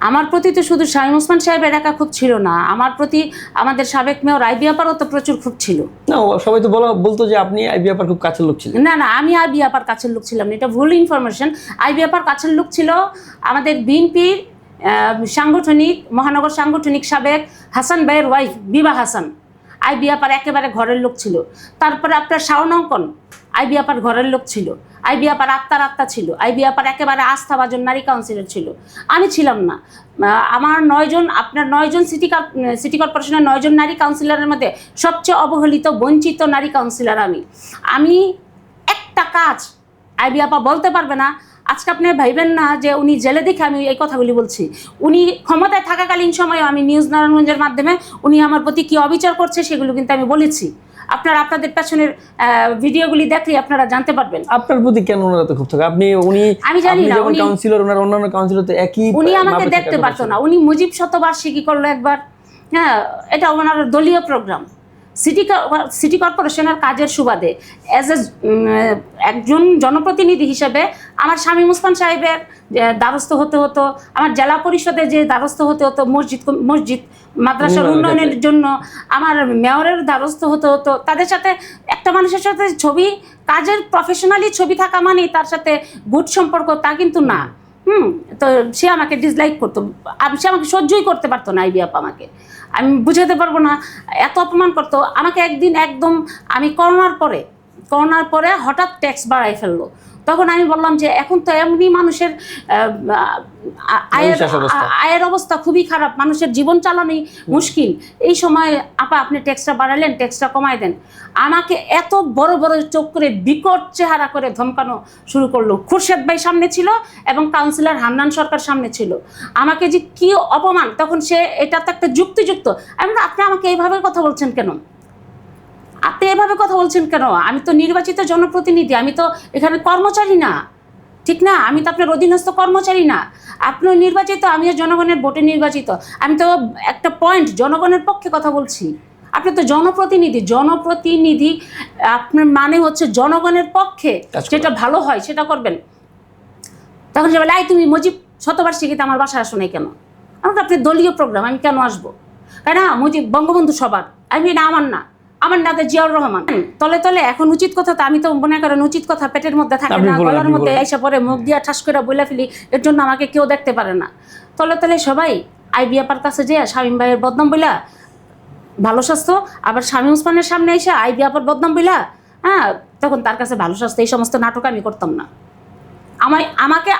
আমার প্রতি তো শুধু শাহিন ওসমান সাহেবের একা খুব ছিল না আমার প্রতি আমাদের সাবেক মেয়র আইবি আপারও তো প্রচুর খুব ছিল। না সবাই তো বলা বলতো যে আপনি আইবি আপার খুব কাছের লোক ছিলেন। না না আমি আইবি আপার কাছের লোক ছিলাম না এটা ভুল ইনফরমেশন আইবি আপার কাছের লোক ছিল আমাদের বিএনপির সাংগঠনিক মহানগর সাংগঠনিক সাবেক হাসান ভাইয়ের ওয়াইফ বিবা হাসান। আইবি আপার একেবারে ঘরের লোক ছিল। তারপরে আপনার শাওন অঙ্কন আইবি আপার ঘরের লোক ছিল। আইবি আপার আত্মার আত্মা ছিল। আইবি আপার একেবারে আস্থা আস্থাভাজন নারী কাউন্সিলর ছিল। আমি ছিলাম না। আমার নয়জন আপনার নয়জন সিটি সিটি কর্পোরেশনের নয়জন নারী কাউন্সিলরের মধ্যে সবচেয়ে অবহেলিত, বঞ্চিত নারী কাউন্সিলর আমি। আমি একটা কাজ আইবি আপা বলতে পারবে না আজকে আপনি ভাইবেন না যে উনি জেলে দেখে আমি এই কথাগুলি বলছি। উনি ক্ষমতায় থাকাকালীন সময়ে আমি নিউজ নারায়ণগঞ্জের মাধ্যমে উনি আমার প্রতি কি অবিচার করছে সেগুলো কিন্তু আমি বলেছি। আপনারা আপনাদের পেছনের ভিডিওগুলি দেখলে আপনারা জানতে পারবেন। আপনার প্রতি কেন ওনারা তো খুব থাকে? আপনি উনি আমি জানি না, উনি- কাউন্সিলর ওনার অন্যান্য কাউন্সিলর তো একই উনি আমাকে দেখতে পারতো। না। উনি মুজিব শতবার্ষিকী করল একবার। হ্যাঁ এটা ওনার দলীয় প্রোগ্রাম সিটি সিটি কর্পোরেশনের কাজের সুবাদে অ্যাজ এ একজন জনপ্রতিনিধি হিসেবে আমার স্বামী মুসমান সাহেবের দ্বারস্থ হতে হতো আমার জেলা পরিষদে যে দ্বারস্থ হতে হতো মসজিদ মসজিদ মাদ্রাসার উন্নয়নের জন্য আমার মেয়রের দ্বারস্থ হতে হতো তাদের সাথে একটা মানুষের সাথে ছবি কাজের প্রফেশনালি ছবি থাকা মানেই তার সাথে গুড সম্পর্ক তা কিন্তু না। হুম, তো সে আমাকে ডিসলাইক করতো। সে আমাকে সহ্যই করতে পারতো না, আইবি আপা আমাকে। আমি বুঝাতে পারব না, এত অপমান করতো। আমাকে একদিন একদম, আমি করোনার পরে করোনার পরে হঠাৎ ট্যাক্স বাড়াই ফেলল। তখন আমি বললাম যে এখন তো এমনি মানুষের আয়ের অবস্থা। আয়ের অবস্থা খুবই খারাপ। মানুষের জীবন চালানোই মুশকিল। এই সময় আপা আপনি ট্যাক্সটা বাড়ালেন ট্যাক্সটা কমাই দেন। আমাকে এত বড় বড় চোখ করে বিকট চেহারা করে ধমকানো শুরু করল। খুরশেদ ভাই সামনে ছিল এবং কাউন্সিলর হান্নান সরকার সামনে ছিল। আমাকে যে কি অপমান! তখন সে এটা তো একটা যুক্তিযুক্ত। আমি আপনি আমাকে এইভাবে কথা বলছেন কেন? আপনি এভাবে কথা বলছেন কেন? আমি তো নির্বাচিত জনপ্রতিনিধি আমি তো এখানে কর্মচারী না। ঠিক না? আমি তো আপনার অধীনস্থ কর্মচারী না। আপনিও নির্বাচিত আমিও জনগণের ভোটে নির্বাচিত। আমি তো একটা পয়েন্ট জনগণের পক্ষে কথা বলছি। আপনি তো জনপ্রতিনিধি জনপ্রতিনিধি আপনার মানে হচ্ছে জনগণের পক্ষে যেটা ভালো হয় সেটা করবেন। তখন সে বলে আই তুমি মুজিব শতবার্ষিকীতে আমার বাসায় আসো নাই কেন? আমার তো আপনার দলীয় প্রোগ্রাম আমি কেন আসব? কেন মুজিব বঙ্গবন্ধু সবার আমি না আমার না। আমার নাতে জিয়াউর রহমান। তলে তলে এখন উচিত কথা তো আমি তো মনে করেন উচিত কথা পেটের মধ্যে থাকে না গলার মধ্যে এসে পরে মুখ দিয়া ঠাস করে বলে ফেলি এর জন্য আমাকে কেউ দেখতে পারে না। তলে তলে সবাই আই বিয়াপার কাছে যে শামীম ভাইয়ের বদনাম বইলা ভালো স্বাস্থ্য আবার স্বামী ওসমানের সামনে এসে আই বিয়াপার বদনাম বইলা হ্যাঁ তখন তার কাছে ভালো স্বাস্থ্য এই সমস্ত নাটক আমি করতাম না। আমায় আমাকে